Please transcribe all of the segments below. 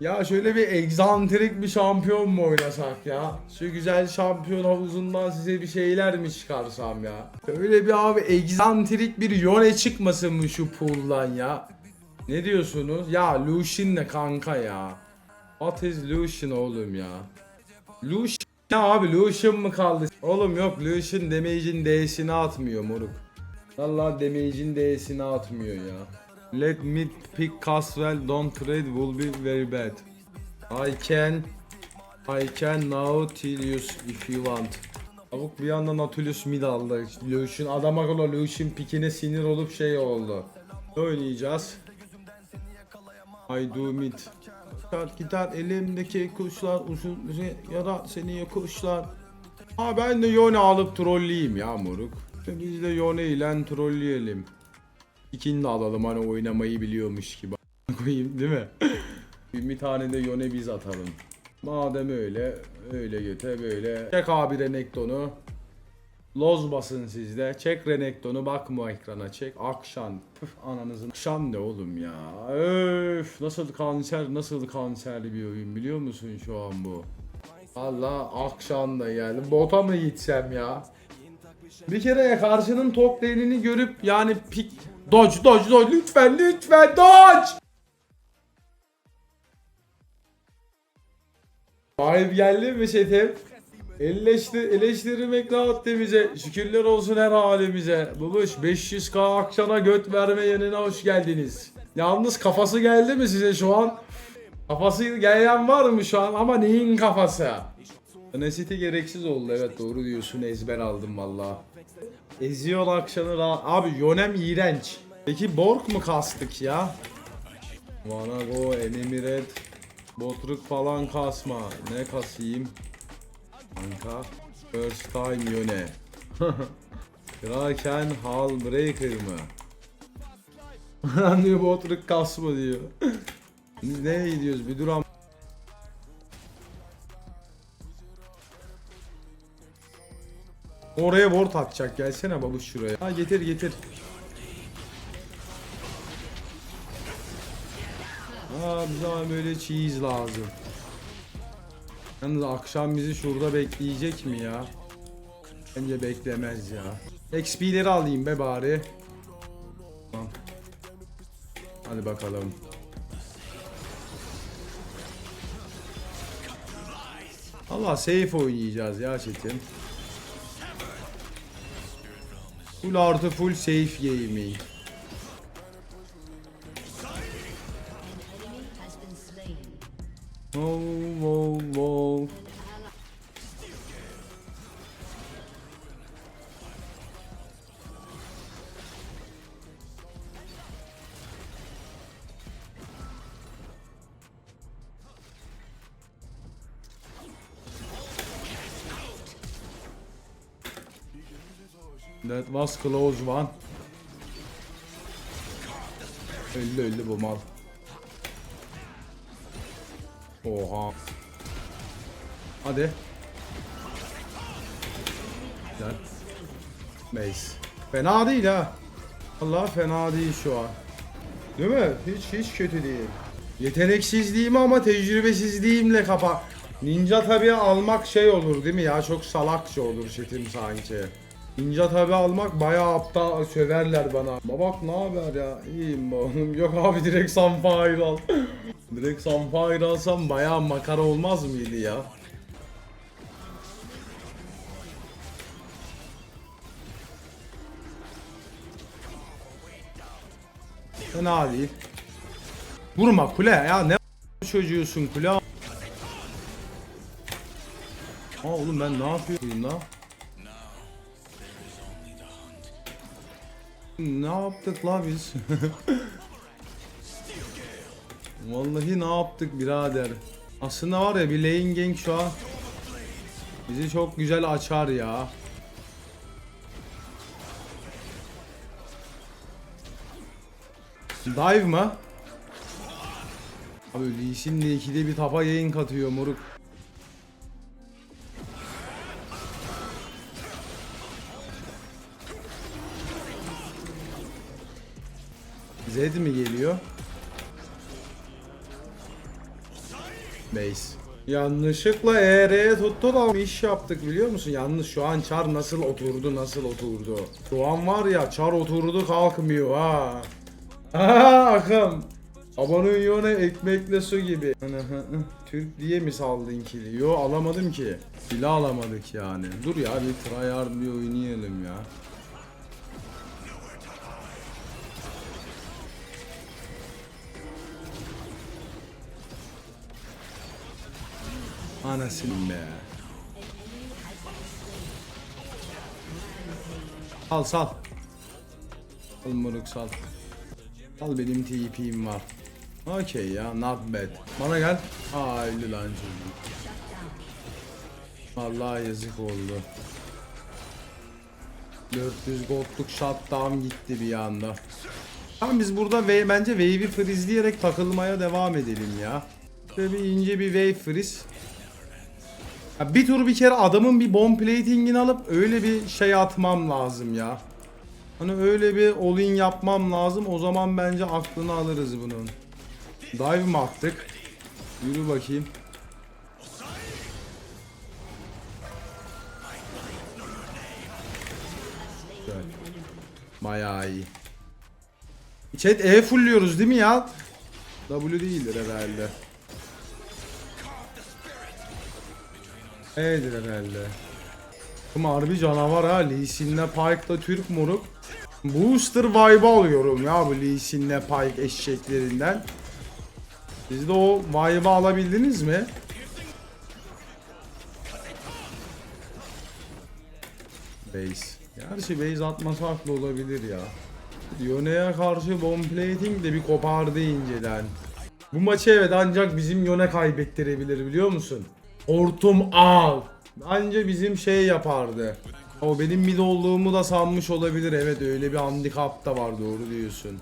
Ya şöyle bir egzantrik bir şampiyon mu oynasak ya? Şu güzel şampiyon havuzundan size bir şeyler mi çıkarsam ya? Öyle bir abi egzantrik bir yone çıkmasın mı şu pool'dan ya? Ne diyorsunuz? Ya Lucian ne kanka ya? What is Lucian oğlum ya? Lucian ya abi Lucian mı kaldı? Oğlum yok Lucian damage'in D'sini atmıyor moruk. Allah damage'in D'sini atmıyor ya. Let me pick Caswell, don't trade will be very bad. I can I can now you if you want. Tavuk bir anda Nautilus mid aldı. Lucian adam akıllı Lucian pikine sinir olup şey oldu. Oynayacağız? I do mid. Gitar gitar elimdeki kuşlar uzun ya da seni kuşlar. Ha ben de Yone alıp trolleyeyim ya moruk. Biz de Yone ile trolleyelim. İkini de alalım hani oynamayı biliyormuş gibi koyayım değil mi? bir tane de Yone biz atalım. Madem öyle, öyle göte böyle. Çek abi Renekton'u. Loz basın sizde. Çek Renekton'u bakma ekrana çek. Akşan. Püf ananızın. Akşan ne oğlum ya? Öf nasıl kanser nasıl kanserli bir oyun biliyor musun şu an bu? Allah akşam da geldi. Bota mı gitsem ya? Bir kere karşının top lane'ini görüp yani pik dodge dodge dodge lütfen lütfen dodge. Vibe geldi mi chatim? Eleştir, eleştirmek rahat bize. Şükürler olsun her halimize. Babuş 500k akşana göt verme yanına hoş geldiniz. Yalnız kafası geldi mi size şu an? Kafası gelen var mı şu an ama neyin kafası? Nesiti gereksiz oldu evet doğru diyorsun ezber aldım valla. Eziyor akşamı ra- Abi Yonem iğrenç. Peki Borg mu kastık ya? Wanna go enemy red. Botruk falan kasma. Ne kasayım? Kanka. First time Yone. Kraken Hallbreaker mı? Anlıyor Botruk kasma diyor. Biz nereye gidiyoruz bir dur Oraya ward atacak gelsene babuş şuraya. Ha getir getir. Aa bize böyle cheese lazım. Yalnız akşam bizi şurada bekleyecek mi ya? Bence beklemez ya. XP'leri alayım be bari. Tamam. Hadi bakalım. Allah safe oynayacağız ya Çetin. Full artı full safe gaming. Was close one. Öldü öldü bu mal. Oha. Hadi. Güzel. Mace. Fena değil ha. Allah fena değil şu an. Değil mi? Hiç hiç kötü değil. Yeteneksizliğimi ama tecrübesizliğimle kapa. Ninja tabi almak şey olur değil mi ya? Çok salakça olur şetim sanki. Ninja tabi almak bayağı aptal söverler bana. Babak ne haber ya? İyiyim oğlum. Yok abi direkt Sunfire al. direkt Sunfire alsam bayağı makara olmaz mıydı ya? Fena değil. Vurma kule ya ne çocuğusun kule. Aa oğlum ben ne yapıyorum la? Ne yaptık la biz? Vallahi ne yaptık birader? Aslında var ya bir lane gang şu an bizi çok güzel açar ya. Dive mı? Abi Lee Sin de ikide bir tapa yayın katıyor moruk. Zed mi geliyor? Base. Yanlışlıkla ER'ye tuttu da iş yaptık biliyor musun? Yalnız şu an çar nasıl oturdu nasıl oturdu. Şu an var ya çar oturdu kalkmıyor ha. Ha akım. Abanın yone ekmekle su gibi. Türk diye mi saldın kili? Yo alamadım ki. Kili alamadık yani. Dur ya bir tryhard bir oynayalım ya. Anasını be. Sal sal. Al moruk sal. Al benim TP'm var. Okey ya not bad. Bana gel. Aa lan çocuk. Vallahi yazık oldu. 400 gold'luk shutdown gitti bir anda. Tamam biz burada ve bence wave'i freezeleyerek takılmaya devam edelim ya. Şöyle bir ince bir wave freeze. Bir tur bir kere adamın bir bomb plating'ini alıp öyle bir şey atmam lazım ya. Hani öyle bir all-in yapmam lazım. O zaman bence aklını alırız bunun. Dive mi attık? Yürü bakayım. Güzel. Bayağı iyi. Chat E fullüyoruz değil mi ya? W değildir herhalde. E'dir herhalde. Ama harbi canavar ha. Lee Sin'le Pike'da Türk moruk. Booster vibe alıyorum ya bu Lee Sin'le Pike eşeklerinden. Siz de o vibe'ı alabildiniz mi? Base. Gerçi base atması haklı olabilir ya. Yone'ye karşı bomb plating de bir kopardı inceden. Bu maçı evet ancak bizim Yone kaybettirebilir biliyor musun? Hortum al. Anca bizim şey yapardı. O benim mid olduğumu da sanmış olabilir. Evet öyle bir handikap da var doğru diyorsun.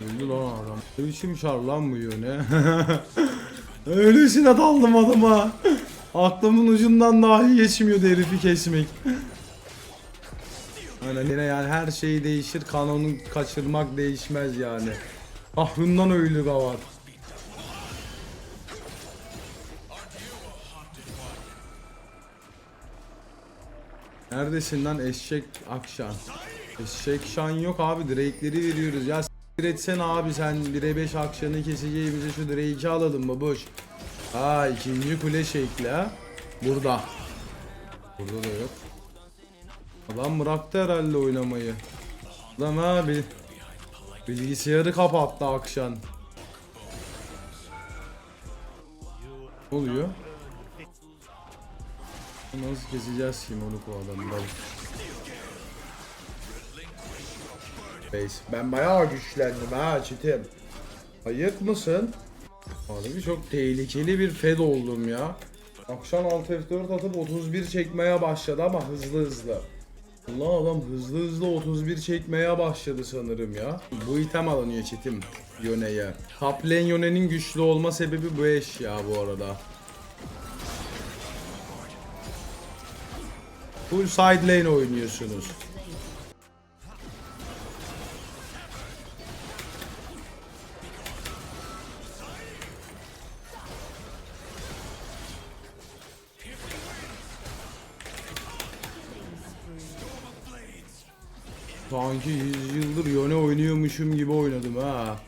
Öldü lan adam. Ne biçim şar lan bu yöne. Öylesine daldım adama. Aklımın ucundan dahi geçmiyordu herifi kesmek. Aynen yine yani her şey değişir kanonu kaçırmak değişmez yani. Ahlından öylü gavat. Neredesin lan eşek akşam? Eşek şan yok abi Drake'leri veriyoruz ya s**tir etsene abi sen 1'e 5 akşamı keseceğimize şu Drake'i alalım babuş. Ha ikinci kule şekli ha. Burada. Burada da yok. Adam bıraktı herhalde oynamayı. Adam abi bilgisayarı kapattı akşam. Ne oluyor? Nasıl keseceğiz Simon'u bu adamları? Base. Ben bayağı güçlendim ha çitim. Ayık mısın? Abi çok tehlikeli bir fed oldum ya. Akşam alt F4 atıp 31 çekmeye başladı ama hızlı hızlı. Allah adam hızlı hızlı 31 çekmeye başladı sanırım ya. Bu item alınıyor çetim Yone'ye. Top lane Yone'nin güçlü olma sebebi bu eşya bu arada. Full side lane oynuyorsunuz. Sanki 100 yıldır Yone oynuyormuşum gibi oynadım ha.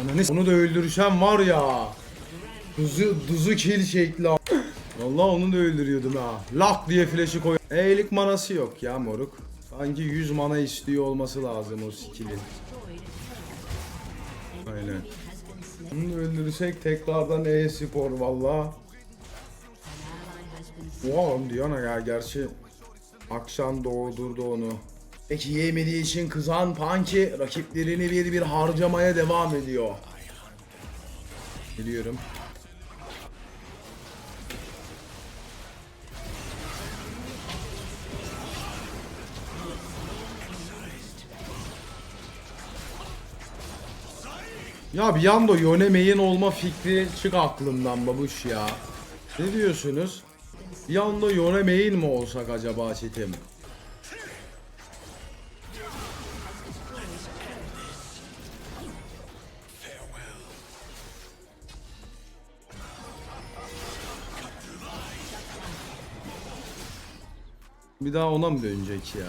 Ananı onu da öldürüşen var ya. Duzu, duzu kill şekli. a- Vallahi onu da öldürüyordum ha. Lak diye flash'ı koy. E'lik manası yok ya moruk. Sanki 100 mana istiyor olması lazım o skill'in. Aynen. Bunu öldürürsek tekrardan e-spor valla. Oha Diana ya gerçi akşam doğdurdu onu. Peki yemediği için kızan Punky rakiplerini bir bir harcamaya devam ediyor. Biliyorum. Ya bir anda Yone main olma fikri çık aklımdan babuş ya. Ne diyorsunuz? Yone main mi olsak acaba çetim? Bir daha ona mı dönecek ya?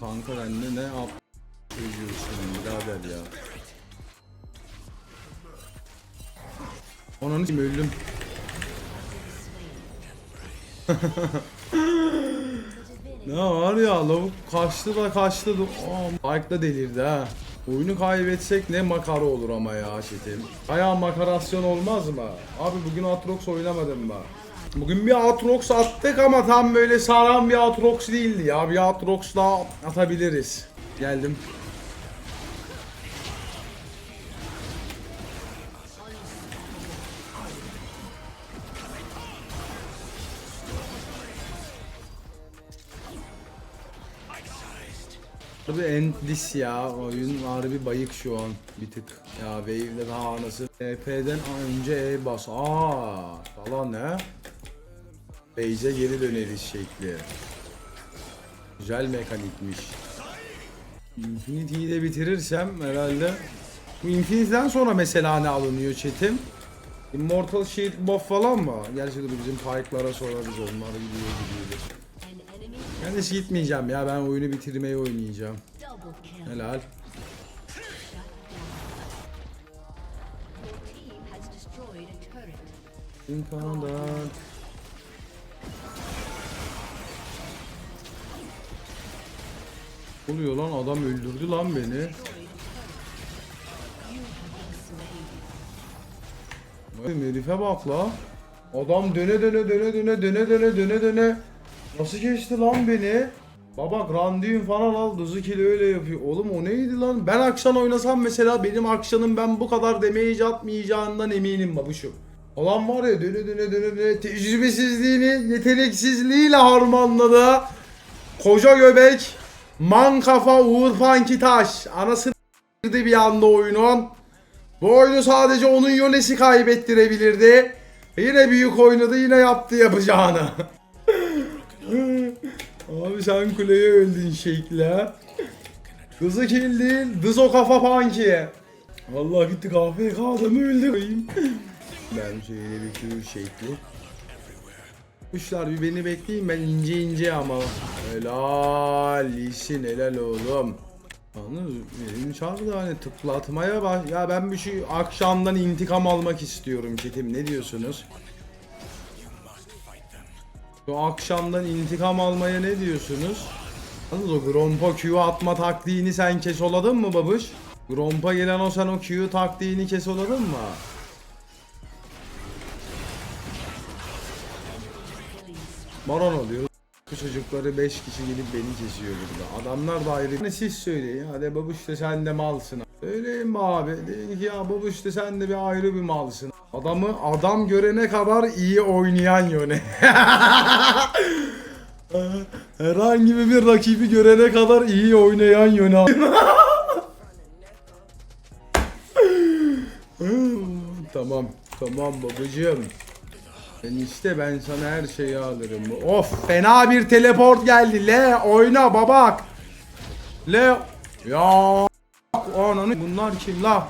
Kanka ben de ne yap söylüyorsun birader ya. Ananı s**eyim, öldüm. ne var ya lavuk kaçtı da kaçtı da Aa, Mike delirdi ha. Oyunu kaybetsek ne makara olur ama ya çetim. Bayağı makarasyon olmaz mı? Abi bugün Atrox oynamadım mı? Bugün bir Atrox attık ama tam böyle saran bir Atrox değildi ya. Bir Atrox daha atabiliriz. Geldim. Tabi endless ya oyun harbi bayık şu an bir tık. Ya wave'de daha anası. TP'den önce E bas. Aa falan ne Base'e geri döneriz şekli. Güzel mekanikmiş. Infinity'yi de bitirirsem herhalde. Bu Infinity'den sonra mesela ne alınıyor chatim? Immortal Shield buff falan mı? Gerçi bizim pike'lara sorarız onlar gidiyor gidiyor. De gitmeyeceğim ya ben oyunu bitirmeyi oynayacağım. Helal. İmkandan. Oluyor lan adam öldürdü lan beni. Herife bak la. Adam döne döne döne döne döne döne döne döne. Nasıl geçti lan beni? Baba Grandin falan al Duzukili öyle yapıyor. Oğlum o neydi lan? Ben akşam oynasam mesela benim akşamın ben bu kadar damage atmayacağından eminim babuşum. Olan var ya döne döne döne döne tecrübesizliğini yeteneksizliğiyle harmanladı. Koca göbek, man kafa Uğur Pankitaş. Anasını girdi bir anda oyunun. Bu oyunu sadece onun yönesi kaybettirebilirdi. Yine büyük oynadı yine yaptı yapacağını. Abi sen kuleye öldün şekle. Kızı kill değil, dız o kafa panki. Vallahi gitti KFK adamı öldü. koyayım. ben şöyle bir Q şekli. Kuşlar bir beni bekleyin ben ince ince ama. Helal iyisin helal oğlum. Yalnız benim da hani tıklatmaya bak. Ya ben bir şu akşamdan intikam almak istiyorum çetim. Ne diyorsunuz? Şu akşamdan intikam almaya ne diyorsunuz? Yalnız o Grompa Q atma taktiğini sen kesoladın mı babuş? Grompa gelen o sen o Q taktiğini kesoladın mı? Baron oluyor. Bu çocukları 5 kişi gelip beni kesiyor burada. Adamlar da ayrı. Ne siz söyleyin. Hadi babuş işte sen de malsın. Söyleyin mi abi? Deyin ki ya babuş işte sen de bir ayrı bir malsın. Adamı adam görene kadar iyi oynayan yöne. Herhangi bir rakibi görene kadar iyi oynayan yöne. tamam. Tamam babacığım. Ben işte ben sana her şeyi alırım. Of fena bir teleport geldi. Le oyna babak. Le ya ananı bunlar kim la?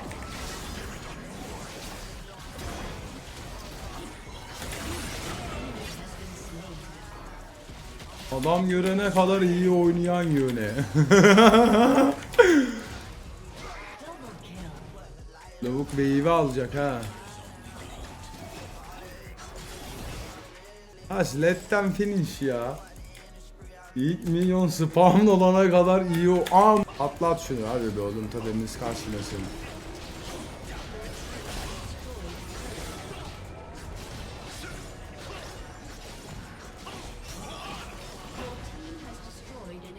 Adam görene kadar iyi oynayan yöne. Lavuk wave'i alacak ha. Ha letten finish ya. İlk milyon spawn olana kadar iyi o. Am atlat şunu hadi be oğlum tadımız kaçmasın.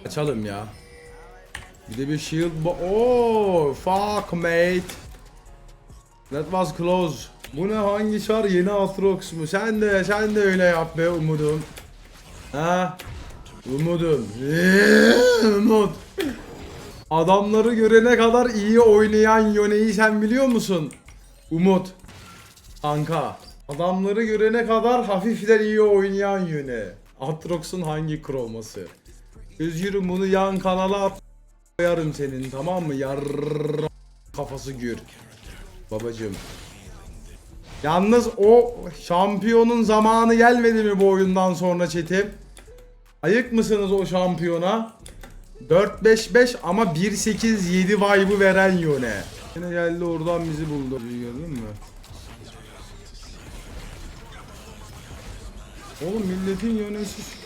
Açalım ya. Bir de bir shield bo Oh fuck mate. That was close. Bu ne hangi çar yeni Atrox mu? Sen de sen de öyle yap be umudum. Ha? Umudum. Umut. Adamları görene kadar iyi oynayan Yone'yi sen biliyor musun? Umut. Kanka. Adamları görene kadar hafiften iyi oynayan Yone. Atrox'un hangi kroması? Özgürüm bunu yan kanala at koyarım senin tamam mı? Yar kafası gür. Babacım. Yalnız o şampiyonun zamanı gelmedi mi bu oyundan sonra çetim? Ayık mısınız o şampiyona? 4-5-5 ama 1-8-7 vibe'ı veren Yone. Yine geldi oradan bizi buldu. Gördün mü? Oğlum milletin yönesi...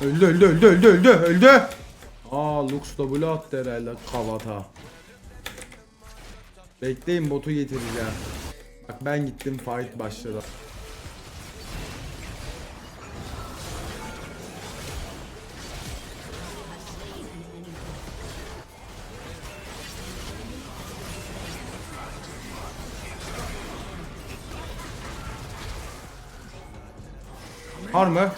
Öldü öldü öldü öldü öldü öldü. Aa Lux W attı herhalde kavata. Bekleyin botu getireceğim. Bak ben gittim fight başladı. Var mı?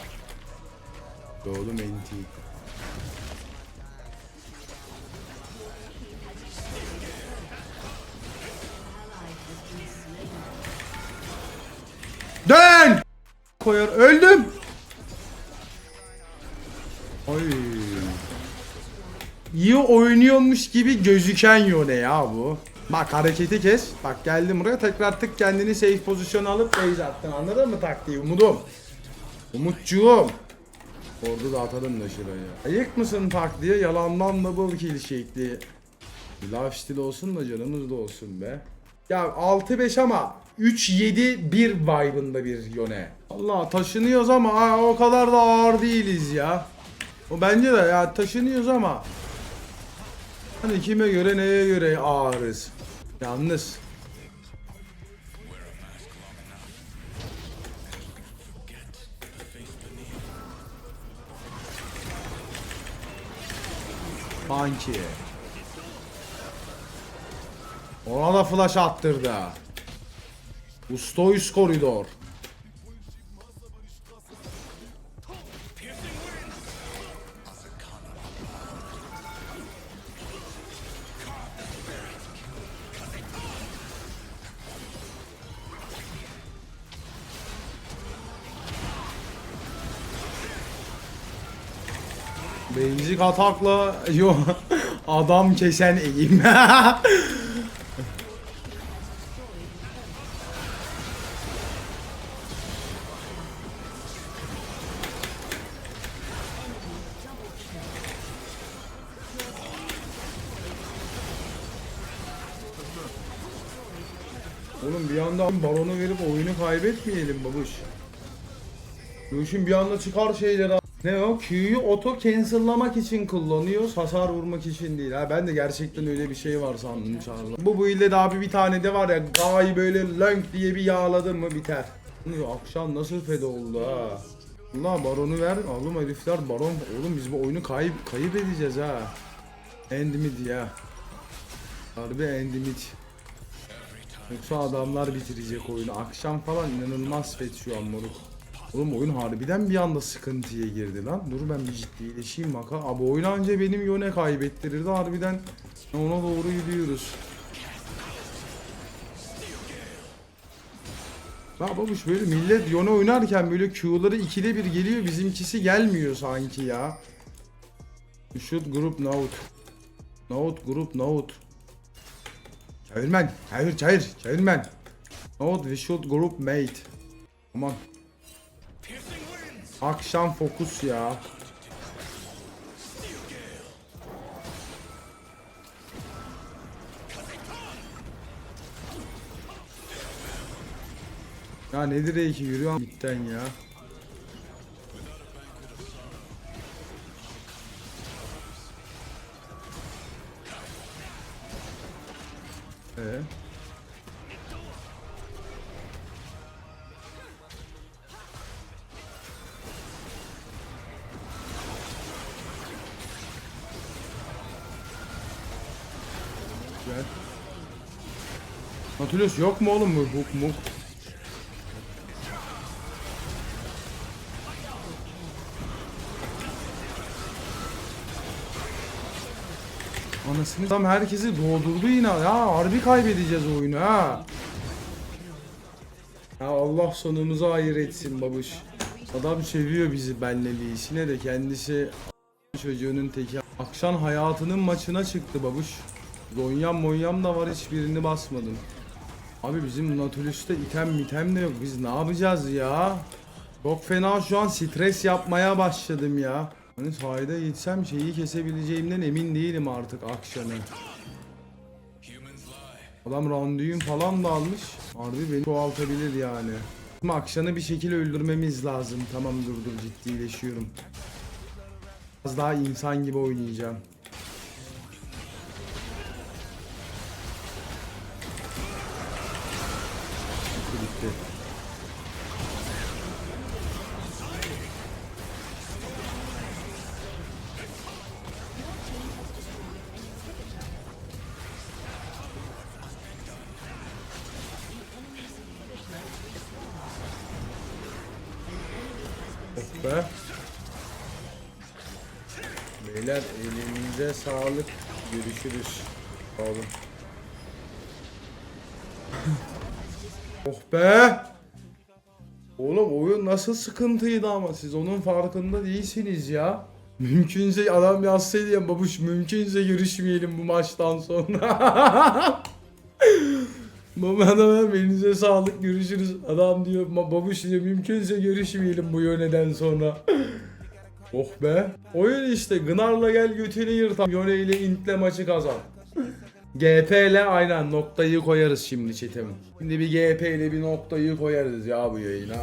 Doğdum NT. Dön! Koyar öldüm. Ay. İyi oynuyormuş gibi gözüken Yone ya bu. Bak hareketi kes. Bak geldim buraya tekrar tık kendini safe pozisyon alıp base attın. Anladın mı taktiği Umudum? Umutcuğum. Orada da atalım da şuraya. Ayık mısın tak diye yalandan double kill şekli. Lifestyle olsun da canımız da olsun be. Ya 6-5 ama 3-7-1 vibe'ında bir yöne. Allah taşınıyoruz ama ha, o kadar da ağır değiliz ya. O bence de ya taşınıyoruz ama Hani kime göre neye göre ağırız. Yalnız Banki. Ona da flash attırdı. Ustoyuz koridor. Bencik atakla yo adam kesen eğim. Oğlum bir anda baronu verip oyunu kaybetmeyelim babuş. Dövüşün bir anda çıkar şeyler ne o? Q'yu auto cancel'lamak için kullanıyoruz. Hasar vurmak için değil. Ha ben de gerçekten öyle bir şey var sandım çağrıda. Bu build'de de abi bir tane de var ya Ga'yı böyle lönk diye bir yağladın mı biter. Akşam nasıl feda oldu ha. Ulan baronu ver. Oğlum herifler baron. Oğlum biz bu oyunu kayıp kayıp edeceğiz ha. End mid ya. Harbi end mid. Yoksa adamlar bitirecek oyunu. Akşam falan inanılmaz fet şu an moruk. Oğlum oyun harbiden bir anda sıkıntıya girdi lan. Dur ben bir ciddileşeyim maka. Abi oynanca benim yöne kaybettirirdi harbiden. Ona doğru gidiyoruz. Ya babuş böyle millet yone oynarken böyle Q'ları ikide bir geliyor bizimkisi gelmiyor sanki ya. Should group note. Note group note. Çevirmen. Çevir çevir. Çevirmen. Note we should group mate. Aman. Akşam fokus ya. Ya nedir E2 yürüyor bitten ya. Ee? Nautilus yok mu oğlum bu buk muk? Anasını tam herkesi doldurdu yine. Ya harbi kaybedeceğiz oyunu ha. Ya Allah sonumuzu hayır etsin babuş. Adam seviyor bizi benleliği işine de kendisi çocuğunun teki. Akşam hayatının maçına çıktı babuş. Zonyam monyam da var hiçbirini basmadım. Abi bizim Nautilus'ta item mitem de yok. Biz ne yapacağız ya? Çok fena şu an stres yapmaya başladım ya. Hani sahide gitsem şeyi kesebileceğimden emin değilim artık akşamı. Adam randuyum falan da almış. Harbi beni çoğaltabilir yani. Ama akşamı bir şekilde öldürmemiz lazım. Tamam dur dur ciddileşiyorum. Biraz daha insan gibi oynayacağım. Bitti. Oh be. Beyler elinize sağlık. Görüşürüz. Sağ olun. Be. Oğlum oyun nasıl sıkıntıydı ama siz onun farkında değilsiniz ya. Mümkünse adam yazsaydı ya babuş mümkünse görüşmeyelim bu maçtan sonra. Baba adam elinize sağlık görüşürüz. Adam diyor "Ma- babuş diyor mümkünse görüşmeyelim bu yöneden sonra. oh be. Oyun işte Gınar'la gel götünü yırtam. Yone ile intle maçı kazan. GP ile aynen noktayı koyarız şimdi çetim. Şimdi bir GP ile bir noktayı koyarız ya bu yayına.